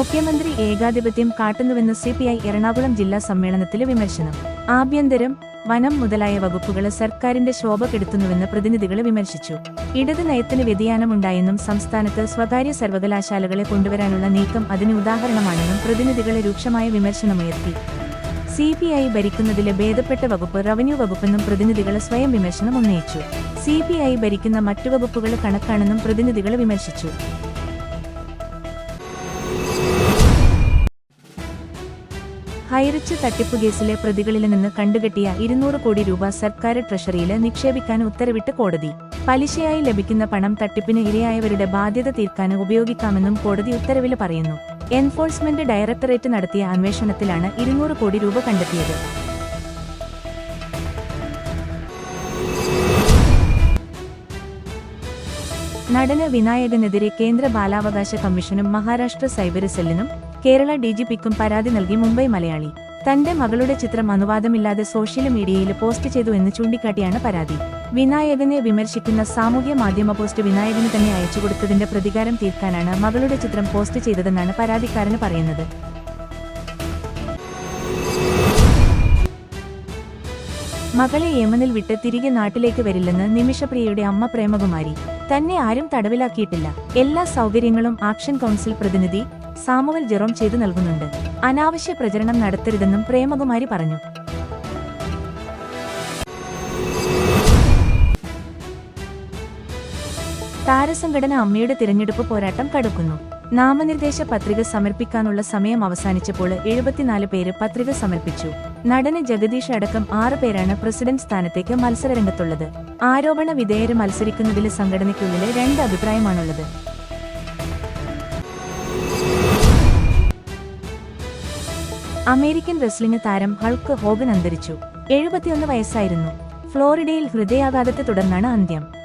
മുഖ്യമന്ത്രി ഏകാധിപത്യം കാട്ടുന്നുവെന്ന് സി പി ഐ എറണാകുളം ജില്ലാ സമ്മേളനത്തിലെ വിമർശനം. ആഭ്യന്തരം വനം മുതലായ വകുപ്പുകൾ സർക്കാരിന്റെ ശോഭ കെടുത്തുന്നുവെന്ന് പ്രതിനിധികൾ വിമർശിച്ചു. ഇടത് നയത്തിന് വ്യതിയാനമുണ്ടായെന്നും സംസ്ഥാനത്ത് സ്വകാര്യ സർവകലാശാലകളെ കൊണ്ടുവരാനുള്ള നീക്കം അതിന് ഉദാഹരണമാണെന്നും പ്രതിനിധികളെ രൂക്ഷമായ വിമർശനമുയർത്തി. സി പി ഐ ഭരിക്കുന്നതിലെ ഭേദപ്പെട്ട വകുപ്പ് റവന്യൂ വകുപ്പെന്നും പ്രതിനിധികൾ സ്വയം വിമർശനം ഉന്നയിച്ചു. സി പി ഐ ഭരിക്കുന്ന മറ്റു വകുപ്പുകൾ കണക്കാണെന്നും പ്രതിനിധികൾ വിമർശിച്ചു. ഹൈറിച്ച് തട്ടിപ്പ് കേസിലെ പ്രതികളിൽ നിന്ന് കണ്ടുകെട്ടിയ ഇരുന്നൂറ് കോടി രൂപ സർക്കാർ ട്രഷറിയിൽ നിക്ഷേപിക്കാൻ ഉത്തരവിട്ട് കോടതി. പലിശയായി ലഭിക്കുന്ന പണം തട്ടിപ്പിന് ഇരയായവരുടെ ബാധ്യത തീർക്കാൻ ഉപയോഗിക്കാമെന്നും കോടതി ഉത്തരവിൽ പറയുന്നു. എൻഫോഴ്സ്മെന്റ് ഡയറക്ടറേറ്റ് നടത്തിയ അന്വേഷണത്തിലാണ് ഇരുന്നൂറ് കോടി രൂപ കണ്ടെത്തിയത്. നടന് വിനായകനെതിരെ കേന്ദ്ര ബാലാവകാശ കമ്മീഷനും മഹാരാഷ്ട്ര സൈബർ സെല്ലിനും കേരള ഡിജിപിക്കും പരാതി നൽകി മുംബൈ മലയാളി. തന്റെ മകളുടെ ചിത്രം അനുവാദമില്ലാതെ സോഷ്യൽ മീഡിയയിൽ പോസ്റ്റ് ചെയ്തു എന്ന് ചൂണ്ടിക്കാട്ടിയാണ് പരാതി. വിനായകനെ വിമർശിക്കുന്ന സാമൂഹ്യ മാധ്യമ പോസ്റ്റ് വിനായകന് തന്നെ അയച്ചുകൊടുത്തതിന്റെ പ്രതികാരം തീർക്കാനാണ് മകളുടെ ചിത്രം പോസ്റ്റ് ചെയ്തതെന്നാണ് പരാതിക്കാരന് പറയുന്നത്. മകളെ യമനിൽ വിട്ട് തിരികെ നാട്ടിലേക്ക് വരില്ലെന്ന് നിമിഷപ്രിയയുടെ അമ്മ പ്രേമകുമാരി. തന്നെ ആരും തടവിലാക്കിയിട്ടില്ല. എല്ലാ സൗകര്യങ്ങളും ആക്ഷൻ കൗൺസിൽ പ്രതിനിധി സാമുവൽ ജെറോം ചെയ്തു നൽകുന്നുണ്ട്. അനാവശ്യ പ്രചരണം നടത്തരുതെന്നും പ്രേമകുമാരി പറഞ്ഞു. താരസംഘടന അമ്മയുടെ തിരഞ്ഞെടുപ്പ് പോരാട്ടം കടുക്കുന്നു. നാമനിർദ്ദേശ പത്രിക സമർപ്പിക്കാനുള്ള സമയം അവസാനിച്ചപ്പോൾ എഴുപത്തിനാല് പേര് പത്രിക സമർപ്പിച്ചു. നടന് ജഗദീഷ് അടക്കം ആറ് പേരാണ് പ്രസിഡന്റ് സ്ഥാനത്തേക്ക് മത്സരരംഗത്തുള്ളത്. ആരോപണ വിധേയര് മത്സരിക്കുന്നതിലെ സംഘടനയ്ക്കുള്ളിലെ രണ്ട് അഭിപ്രായമാണുള്ളത്. അമേരിക്കൻ റെസ്ലിംഗ് താരം ഹൾക്ക് ഹോഗൻ അന്തരിച്ചു. എഴുപത്തിയൊന്ന് വയസ്സായിരുന്നു. ഫ്ലോറിഡയിൽ ഹൃദയാഘാതത്തെ തുടർന്നാണ് അന്ത്യം.